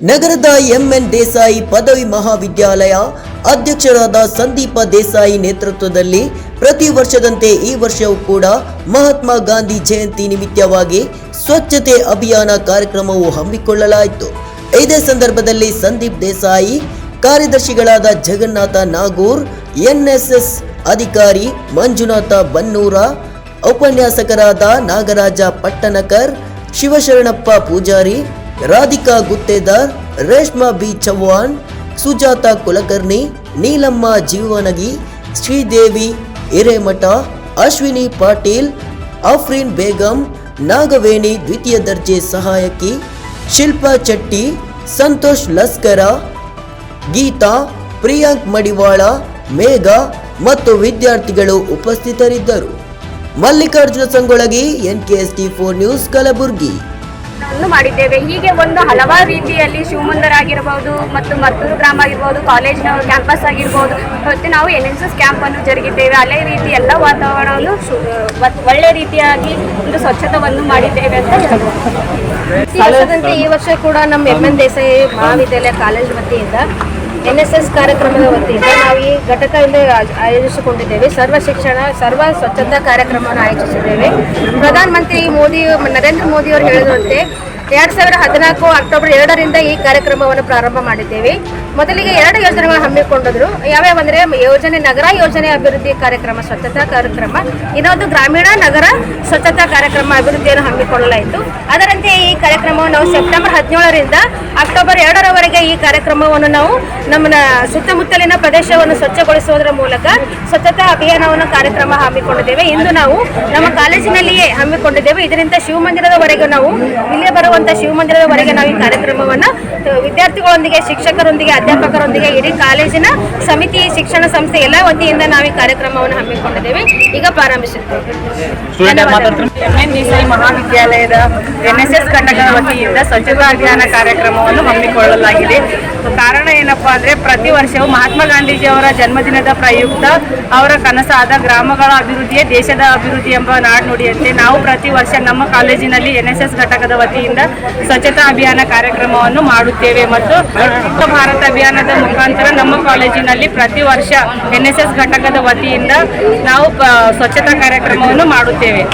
ನಗರದ ಎಂಎನ್ ದೇಸಾಯಿ ಪದವಿ ಮಹಾವಿದ್ಯಾಲಯ ಅಧ್ಯಕ್ಷರಾದ ಸಂದೀಪ ದೇಸಾಯಿ ನೇತೃತ್ವದಲ್ಲಿ ಪ್ರತಿ ವರ್ಷದಂತೆ ಈ ವರ್ಷವೂ ಕೂಡ ಮಹಾತ್ಮ ಗಾಂಧಿ ಜಯಂತಿ ನಿಮಿತ್ತವಾಗಿ ಸ್ವಚ್ಛತೆ ಅಭಿಯಾನ ಕಾರ್ಯಕ್ರಮವು ಹಮ್ಮಿಕೊಳ್ಳಲಾಯಿತು. ಇದೇ ಸಂದರ್ಭದಲ್ಲಿ ಸಂದೀಪ್ ದೇಸಾಯಿ, ಕಾರ್ಯದರ್ಶಿಗಳಾದ ಜಗನ್ನಾಥ ನಾಗೂರ್, ಎನ್ಎಸ್ಎಸ್ ಅಧಿಕಾರಿ ಮಂಜುನಾಥ ಬನ್ನೂರ, ಉಪನ್ಯಾಸಕರಾದ ನಾಗರಾಜ ಪಟ್ಟಣಕರ್, ಶಿವಶರಣಪ್ಪ ಪೂಜಾರಿ ರಾಧಿಕಾ ಗುತ್ತೇದಾರ್, ರೇಷ್ಮಾ ಬಿ ಚವ್ಹಾಣ್, ಸುಜಾತ ಕುಲಕರ್ಣಿ, ನೀಲಮ್ಮ ಜೀವನಗಿ, ಶ್ರೀದೇವಿ ಹಿರೇಮಠ, ಅಶ್ವಿನಿ ಪಾಟೀಲ್, ಆಫ್ರೀನ್ ಬೇಗಂ, ನಾಗವೇಣಿ ದ್ವಿತೀಯ ದರ್ಜೆ ಸಹಾಯಕಿ, ಶಿಲ್ಪಾ ಚಟ್ಟಿ, ಸಂತೋಷ್ ಲಸ್ಕರ, ಗೀತಾ, ಪ್ರಿಯಾಂಕ್ ಮಡಿವಾಳ, ಮೇಘ ಮತ್ತು ವಿದ್ಯಾರ್ಥಿಗಳು ಉಪಸ್ಥಿತರಿದ್ದರು. Mallikarjuna Sangolagi N K S T four news Kalaburagi. ಅನ್ನು ಮಾಡಿದ್ದೇವೆ. ಹೀಗೆ ಒಂದು ಹಲವಾರು ರೀತಿಯಲ್ಲಿ ಶಿವಮಂದಿರ ಮತ್ತು ಮತ್ತೂರು ಗ್ರಾಮ ಆಗಿರ್ಬೋದು ಕಾಲೇಜಿನ ಕ್ಯಾಂಪಸ್ ಆಗಿರ್ಬೋದು, ಮತ್ತು ನಾವು ಎನ್ ಎಸ್ ಎಸ್ ಕ್ಯಾಂಪನ್ನು ಜರುಗಿದ್ದೇವೆ. ಅದೇ ರೀತಿ ಎಲ್ಲ ವಾತಾವರಣವನ್ನು ಒಳ್ಳೆ ರೀತಿಯಾಗಿ ಒಂದು ಸ್ವಚ್ಛತವನ್ನು ಮಾಡಿದ್ದೇವೆ ಅಂತ ಹೇಳ್ಬೋದು. ಈ ವರ್ಷ ಕೂಡ ನಮ್ಮ ಎಂ ಎನ್ ದೇಸಾಯಿ ಮಹಾವಿದ್ಯಾಲಯ ಕಾಲೇಜ್ ವತಿಯಿಂದ. ಎನ್ ಎಸ್ ಎಸ್ ಕಾರ್ಯಕ್ರಮದ ವತಿಯಿಂದ ನಾವು ಈ ಘಟಕದಿಂದ ಆಯೋಜ- ಆಯೋಜಿಸಿಕೊಂಡಿದ್ದೇವೆ. ಸರ್ವ ಶಿಕ್ಷಣ, ಸರ್ವ ಸ್ವಚ್ಛತಾ ಕಾರ್ಯಕ್ರಮವನ್ನು ಆಯೋಜಿಸಿದ್ದೇವೆ. ಪ್ರಧಾನಮಂತ್ರಿ ಮೋದಿ, ನರೇಂದ್ರ ಮೋದಿ ಅವರು ಹೇಳಿದಂತೆ ಎರಡ್ ಸಾವಿರದ ಹದಿನಾಲ್ಕು ಅಕ್ಟೋಬರ್ ಎರಡರಿಂದ ಈ ಕಾರ್ಯಕ್ರಮವನ್ನು ಪ್ರಾರಂಭ ಮಾಡಿದ್ದೇವೆ. ಮೊದಲಿಗೆ ಎರಡು ಯೋಜನೆಗಳು ಹಮ್ಮಿಕೊಂಡಿದ್ರು. ಯಾವ್ಯಾವ ಅಂದ್ರೆ ಯೋಜನೆ ನಗರ, ಯೋಜನೆ ಅಭಿವೃದ್ಧಿ ಕಾರ್ಯಕ್ರಮ, ಸ್ವಚ್ಛತಾ ಕಾರ್ಯಕ್ರಮ, ಇನ್ನೊಂದು ಗ್ರಾಮೀಣ ನಗರ, ಸ್ವಚ್ಛತಾ ಕಾರ್ಯಕ್ರಮ ಅಭಿವೃದ್ಧಿಯನ್ನು ಹಮ್ಮಿಕೊಳ್ಳಲಾಯಿತು. ಅದರಂತೆ ಈ ಕಾರ್ಯಕ್ರಮವನ್ನು ನಾವು ಸೆಪ್ಟೆಂಬರ್ ಹದಿನೇಳರಿಂದ ಅಕ್ಟೋಬರ್ ಎರಡರವರೆಗೆ ಈ ಕಾರ್ಯಕ್ರಮವನ್ನು ನಾವು ನಮ್ಮ ಸುತ್ತಮುತ್ತಲಿನ ಪ್ರದೇಶವನ್ನು ಸ್ವಚ್ಛಗೊಳಿಸುವುದರ ಮೂಲಕ ಸ್ವಚ್ಛತಾ ಅಭಿಯಾನವನ್ನು ಕಾರ್ಯಕ್ರಮ ಹಮ್ಮಿಕೊಂಡಿದ್ದೇವೆ. ಇಂದು ನಾವು ನಮ್ಮ ಕಾಲೇಜಿನಲ್ಲಿಯೇ ಹಮ್ಮಿಕೊಂಡಿದ್ದೇವೆ. ಇದರಿಂದ ಶಿವಮಂದಿರದವರೆಗೂ ನಾವು ಇಲ್ಲೇ ಬರುವಂತ ಶಿವಮಂದಿರದವರೆಗೆ ನಾವು ಈ ಕಾರ್ಯಕ್ರಮವನ್ನು ವಿದ್ಯಾರ್ಥಿಗಳೊಂದಿಗೆ ಶಿಕ್ಷಕರೊಂದಿಗೆ ಅಧ್ಯಾಪಕರೊಂದಿಗೆ ಇಡೀ ಕಾಲೇಜಿನ ಸಮಿತಿ ಶಿಕ್ಷಣ ಸಂಸ್ಥೆ ಎಲ್ಲ ವತಿಯಿಂದ ನಾವು ಈ ಕಾರ್ಯಕ್ರಮವನ್ನು ಹಮ್ಮಿಕೊಂಡಿದ್ದೇವೆ. ಈಗ ಪ್ರಾರಂಭಿಸುತ್ತೇವೆ. ಮಹಾವಿದ್ಯಾಲಯದ ಎನ್ ಎಸ್ ಎಸ್ ಘಟಕದ ವತಿಯಿಂದ ಸ್ವಚ್ಛತಾ ಅಭಿಯಾನ ಕಾರ್ಯಕ್ರಮವನ್ನು ಹಮ್ಮಿಕೊಳ್ಳಲಾಗಿದೆ. ಕಾರಣ ಏನಪ್ಪಾ ಅಂದ್ರೆ ಪ್ರತಿ ವರ್ಷವೂ ಮಹಾತ್ಮ ಗಾಂಧೀಜಿ ಅವರ ಜನ್ಮದಿನದ ಪ್ರಯುಕ್ತ ಅವರ ಕನಸಾದ ಗ್ರಾಮಗಳ ಅಭಿವೃದ್ಧಿಯೇ ದೇಶದ ಅಭಿವೃದ್ಧಿ ಎಂಬ ನಾಡುನುಡಿಯಂತೆ ನಾವು ಪ್ರತಿ ವರ್ಷ ನಮ್ಮ ಕಾಲೇಜಿನಲ್ಲಿ ಎನ್ ಎಸ್ ಎಸ್ ಘಟಕದ ವತಿಯಿಂದ ಸ್ವಚ್ಛತಾ ಅಭಿಯಾನ ಕಾರ್ಯಕ್ರಮವನ್ನು ಮಾಡುತ್ತೇವೆ ಮತ್ತು ಭಾರತ ಅಭಿಯಾನದ ಮುಖಾಂತರ ನಮ್ಮ ಕಾಲೇಜಿನಲ್ಲಿ ಪ್ರತಿ ವರ್ಷ ಎನ್ ಘಟಕದ ವತಿಯಿಂದ ನಾವು ಸ್ವಚ್ಛತಾ ಕಾರ್ಯಕ್ರಮವನ್ನು ಮಾಡುತ್ತೇವೆ.